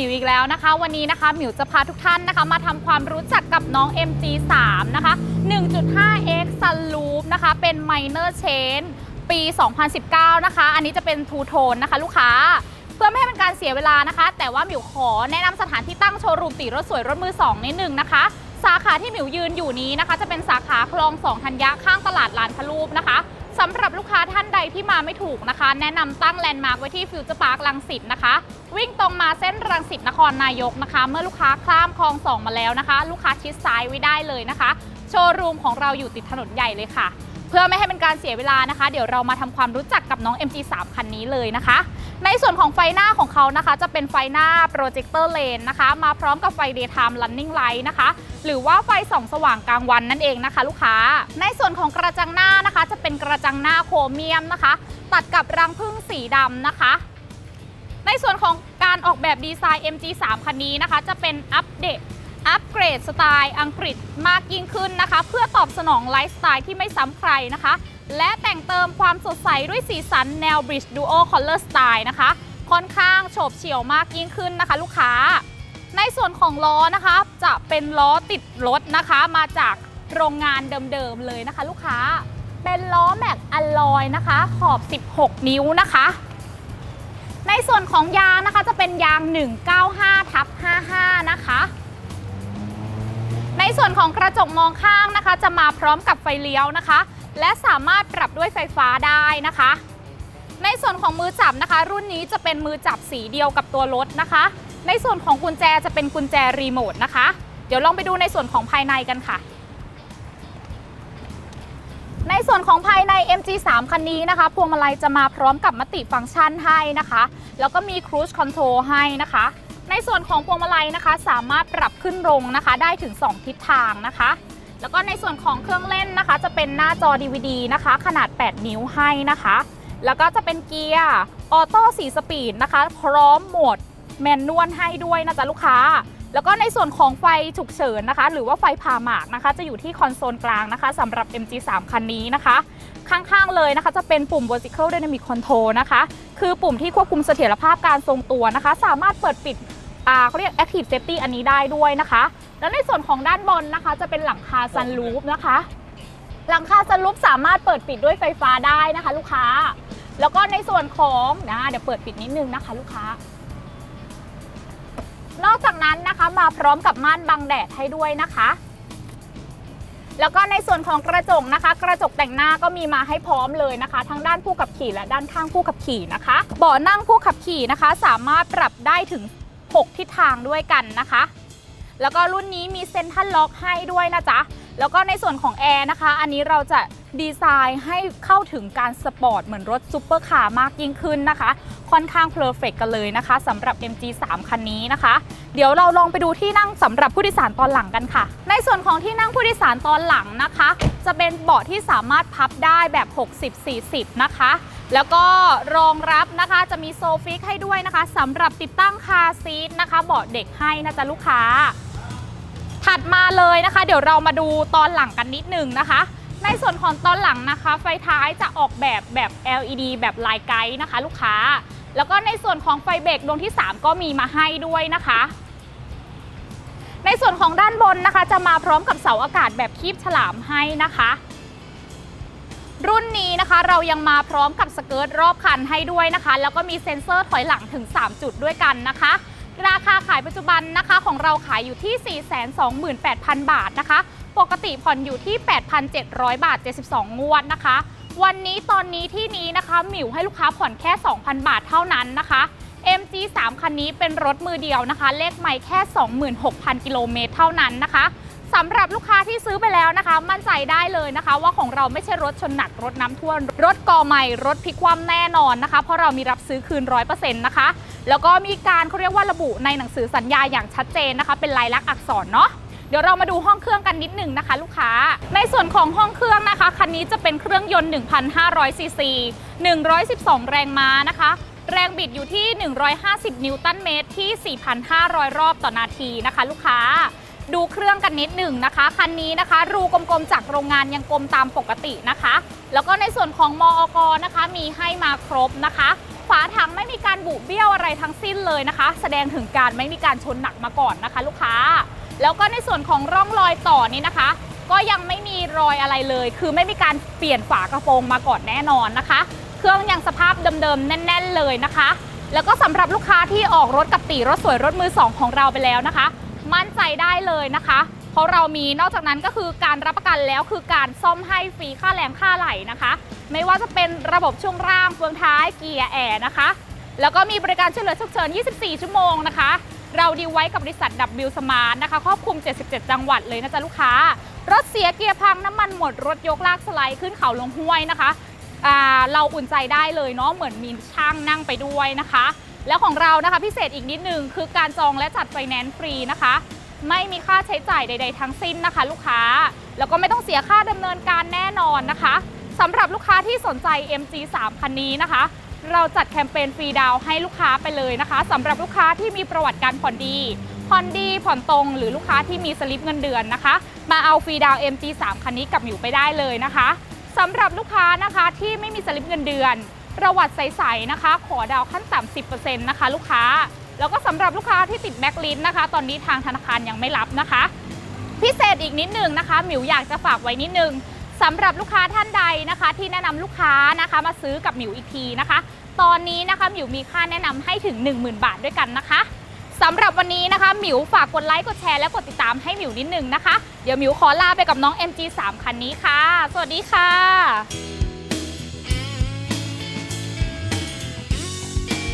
มิวอีกแล้วนะคะ วันนี้นะคะหมิวจะพาทุกท่านนะคะ มาทำความรู้จักกับน้อง MG3 นะคะ 1.5x Sunroof นะคะ เป็น Minor Change ปี 2019 นะคะ อันนี้จะเป็น Two Tone นะคะ ลูกค้า เพื่อไม่ให้เป็นการเสียเวลานะคะ แต่ว่าหมิวขอแนะนำสถานที่ตั้งโชว์รูมตีรถสวยรถมือ2นิดนึงนะคะ สาขาที่หมิวยืนอยู่นี้นะคะ จะเป็นสาขาคลองสองธัญญะข้างตลาดลานพะลูปนะคะ สำหรับลูกค้าท่านใดที่มาไม่ถูกนะคะ แนะนำตั้งแลนด์มาร์กไว้ที่ฟิวเจอร์พาร์คลังสิตนะคะ วิ่งตรงมาเส้นรังสิตนครนายกนะคะ เมื่อลูกค้าข้ามคลองสองมาแล้วนะคะ ลูกค้าชิดซ้ายไว้ได้เลยนะคะ โชว์รูมของเราอยู่ติดถนนใหญ่เลยค่ะ เพื่อไม่ให้เป็นการเสียเวลานะคะ เดี๋ยวเรามาทำความรู้จักกับน้อง MG3 คันนี้เลยนะคะ ในส่วนของไฟหน้าของเขานะคะ จะเป็นไฟหน้าโปรเจคเตอร์เลนนะคะ มาพร้อมกับไฟ daytime running light นะคะ หรือว่าไฟส่องสว่างกลางวันนั่นเองนะคะ ลูกค้า ในส่วนของกระจังหน้านะคะ จะเป็นกระจังหน้าโครเมียมนะคะ ตัดกับรังผึ้งสีดำนะคะในส่วนของการออกแบบดีไซน์ MG3 คันนี้นะคะ จะเป็นอัปเดต อัปเกรดสไตล์อังกฤษมากยิ่งขึ้นนะคะ เพื่อตอบสนองไลฟ์สไตล์ที่ไม่ซ้ำใครนะคะ และแต่งเติมความสดใสด้วยสีสันแนว Bridge Duo Color Style นะคะ ค่อนข้างโฉบเฉี่ยวมากยิ่งขึ้นนะคะ ลูกค้า ในส่วนของล้อนะคะ จะเป็นล้อติดรถนะคะ มาจากโรงงานเดิมๆเลยนะคะ ลูกค้า เป็นล้อแม็กอลลอยนะคะ ขอบ 16 นิ้วนะคะในส่วนของยางนะคะจะเป็นยาง 195ทับ55 นะคะ ส่วนของกระจกมองข้างนะคะ จะมาพร้อมกับไฟเลี้ยวนะคะ และสามารถปรับด้วยไฟฟ้าได้นะคะ ในส่วนของมือจับนะคะ รุ่นนี้จะเป็นมือจับสีเดียวกับตัวรถนะคะ ในส่วนของกุญแจจะเป็นกุญแจรีโมทนะคะ เดี๋ยวลองไปดูในส่วนของภายในกันค่ะ ในส่วนของภายใน MG3 คันนี้นะคะ พวงมาลัยจะมาพร้อมกับมัติฟังก์ชันให้นะคะ แล้วก็มี Cruise Control ให้นะคะ ในส่วนของพวงมาลัยนะคะ สามารถปรับขึ้นลงนะคะ ได้ถึง 2 ทิศทางนะคะ แล้วก็ในส่วนของเครื่องเล่นนะคะ จะเป็นหน้าจอ DVD นะคะ ขนาด 8 นิ้วให้นะคะ แล้วก็จะเป็นเกียร์ออโต้4สปีดนะคะ พร้อมโหมดแมนนวลให้ด้วยนะจ๊ะลูกค้า แล้วก็ในส่วนของไฟฉุกเฉินนะคะ หรือว่าไฟผ่าหมากนะคะ จะอยู่ที่คอนโซลกลางนะคะสำหรับ MG3 คันนี้นะคะ ข้างๆเลยนะคะจะเป็นปุ่ม vertical dynamic control นะคะ คือปุ่มที่ควบคุมเสถียรภาพการทรงตัวนะคะ สามารถเปิดปิด เขาเรียก active safety อันนี้ได้ด้วยนะคะ แล้วในส่วนของด้านบนนะคะ จะเป็นหลังคา s u n r o o นะคะ หลังคา s u n r o o สามารถเปิดปิดด้วยไฟฟ้าได้นะคะ ลูกค้า แล้วก็ในส่วนของนะเดี๋ยวเปิดปิดนิดนึงนะคะ ลูกค้า นอกจากนั้นนะคะมาพร้อมกับม่านบังแดดให้ด้วยนะคะแล้วก็ในส่วนของกระจกนะคะ กระจกแต่งหน้าก็มีมาให้พร้อมเลยนะคะ ทั้งด้านผู้ขับขี่และด้านข้างผู้ขับขี่นะคะเบาะนั่งผู้ขับขี่นะคะ สามารถปรับได้ถึง 6 ทิศทางด้วยกันนะคะ แล้วก็รุ่นนี้มีเซ็นทรัลล็อกให้ด้วยนะจ๊ะ แล้วก็ในส่วนของแอร์นะคะ อันนี้เราจะดีไซน์ให้เข้าถึงการสปอร์ตเหมือนรถซูเปอร์คาร์มากยิ่งขึ้นนะคะ ค่อนข้างเพอร์เฟกกันเลยนะคะสำหรับ MG3 คันนี้นะคะ เดี๋ยวเราลองไปดูที่นั่งสำหรับผู้โดยสารตอนหลังกันค่ะ ในส่วนของที่นั่งผู้โดยสารตอนหลังนะคะ จะเป็นเบาะที่สามารถพับได้แบบ 60-40 นะคะ แล้วก็รองรับนะคะจะมีโซฟิกให้ด้วยนะคะสำหรับติดตั้งคาซีทนะคะเบาะเด็กให้นะจ๊ะลูกค้า ถัดมาเลยนะคะ เดี๋ยวเรามาดูตอนหลังกันนิดหนึงนะคะ ในส่วนของตอนหลังนะคะ ไฟท้ายจะออกแบบแบบ LED แบบลายไกด์นะคะ ลูกค้า แล้วก็ในส่วนของไฟเบรกดวงที่ 3 ก็มีมาให้ด้วยนะคะในส่วนของด้านบนนะคะ จะมาพร้อมกับเสาอากาศแบบคีบฉลามให้นะคะ รุ่นนี้นะคะเรายังมาพร้อมกับสเกิร์ตรอบคันให้ด้วยนะคะ แล้วก็มีเซ็นเซอร์ถอยหลังถึง 3 จุดด้วยกันนะคะ ราคาขายปัจจุบันนะคะของเราขายอยู่ที่ 428,000 บาทนะคะ ปกติผ่อนอยู่ที่ 8,700 บาท 72 งวดนะคะ วันนี้ตอนนี้ที่นี้นะคะหมิวให้ลูกค้าผ่อนแค่ 2,000 บาทเท่านั้นนะคะ MG3 คันนี้เป็นรถมือเดียวนะคะ เลขไม่แค่ 26,000 กิโลเมตรเท่านั้นนะคะ สำหรับลูกค้าที่ซื้อไปแล้วนะคะ มั่นใจได้เลยนะคะ ว่าของเราไม่ใช่รถชนหนักรถน้ำท่วมรถกอใหม่รถพลิกคว่ำแน่นอนนะคะ เพราะเรามีรับซื้อคืน 100%นะคะ แล้วก็มีการเขาเรียกว่าระบุในหนังสือสัญญาอย่างชัดเจนนะคะ เป็นลายลักษณ์อักษรเนาะเดี๋ยวเรามาดูห้องเครื่องกันนิดหนึ่งนะคะ ลูกค้า ในส่วนของห้องเครื่องนะคะคันนี้จะเป็นเครื่องยนต์ 1,500ซีซี112 แรงม้านะคะ แรงบิดอยู่ที่ 150 นิวตันเมตรที่ 4,500 รอบต่อนาทีนะคะ ลูกค้า ดูเครื่องกันนิดหนึ่งนะคะ คันนี้นะคะ รูกลมๆจากโรงงานยังกลมตามปกตินะคะ แล้วก็ในส่วนของมอกนะคะ มีให้มาครบนะคะฝาถังไม่มีการบุเบี้ยวอะไรทั้งสิ้นเลยนะคะ แสดงถึงการไม่มีการชนหนักมาก่อนนะคะ ลูกค้า แล้วก็ในส่วนของร่องรอยต่อนี้นะคะ ก็ยังไม่มีรอยอะไรเลย คือไม่มีการเปลี่ยนฝากระโปรงมาก่อนแน่นอนนะคะ เครื่องยังสภาพเดิมๆแน่น ๆ เลยนะคะ แล้วก็สำหรับลูกค้าที่ออกรถกับตีรถสวยรถมือสองของเราไปแล้วนะคะ มั่นใจได้เลยนะคะ เพราะเรามีนอกจากนั้นก็คือการรับประกันแล้วคือการซ่อมให้ฟรีค่าแรงค่าไหลนะคะ ไม่ว่าจะเป็นระบบช่วงล่างเฟืองท้ายเกียร์แอร์นะคะ แล้วก็มีบริการช่วยเหลือฉุกเฉิน 24 ชั่วโมงนะคะ เราดีไว้กับบริษัท W Smart นะคะครอบคลุม 77 จังหวัดเลยนะจ๊ะลูกค้า รถเสียเกียร์พังน้ำมันหมดรถยกลากสไลด์ขึ้นเขาลงห้วยนะคะเราอุ่นใจได้เลยเนาะเหมือนมีช่างนั่งไปด้วยนะคะ แล้วของเรานะคะพิเศษอีกนิดนึงคือการจองและจัดไฟแนนซ์ฟรีนะคะ ไม่มีค่าใช้จ่ายใด ๆ ทั้งสิ้นนะคะ ลูกค้าแล้วก็ไม่ต้องเสียค่าดำเนินการแน่นอนนะคะสำหรับลูกค้าที่สนใจ MG3 คันนี้นะคะ เราจัดแคมเปญฟรีดาวให้ลูกค้าไปเลยนะคะสำหรับลูกค้าที่มีประวัติการผ่อนดีผ่อนดีผ่อนตรงหรือลูกค้าที่มีสลิปเงินเดือนนะคะ มาเอาฟรีดาว MG3 คันนี้กับหมิวไปได้เลยนะคะสำหรับลูกค้านะคะที่ไม่มีสลิปเงินเดือน ประวัติใสๆนะคะ ขอดาวขั้นต่ำ10%นะคะ ลูกค้า แล้วก็สำหรับลูกค้าที่ติดแบ็กลินนะคะ ตอนนี้ทางธนาคารยังไม่รับนะคะ พิเศษอีกนิดนึงนะคะ หมิวอยากจะฝากไว้นิดนึงสำหรับลูกค้าท่านใดนะคะ ที่แนะนำลูกค้านะคะ มาซื้อกับหมิวอีกทีนะคะ ตอนนี้นะคะหมิวมีค่าแนะนำให้ถึง 10,000 บาทด้วยกันนะคะสำหรับวันนี้นะคะหมิวฝากกดไลค์กดแชร์และกดติดตามให้หมิวนิดนึงนะคะ เดี๋ยวหมิวขอลาไปกับน้อง MG3 คันนี้ค่ะ สวัสดีค่ะ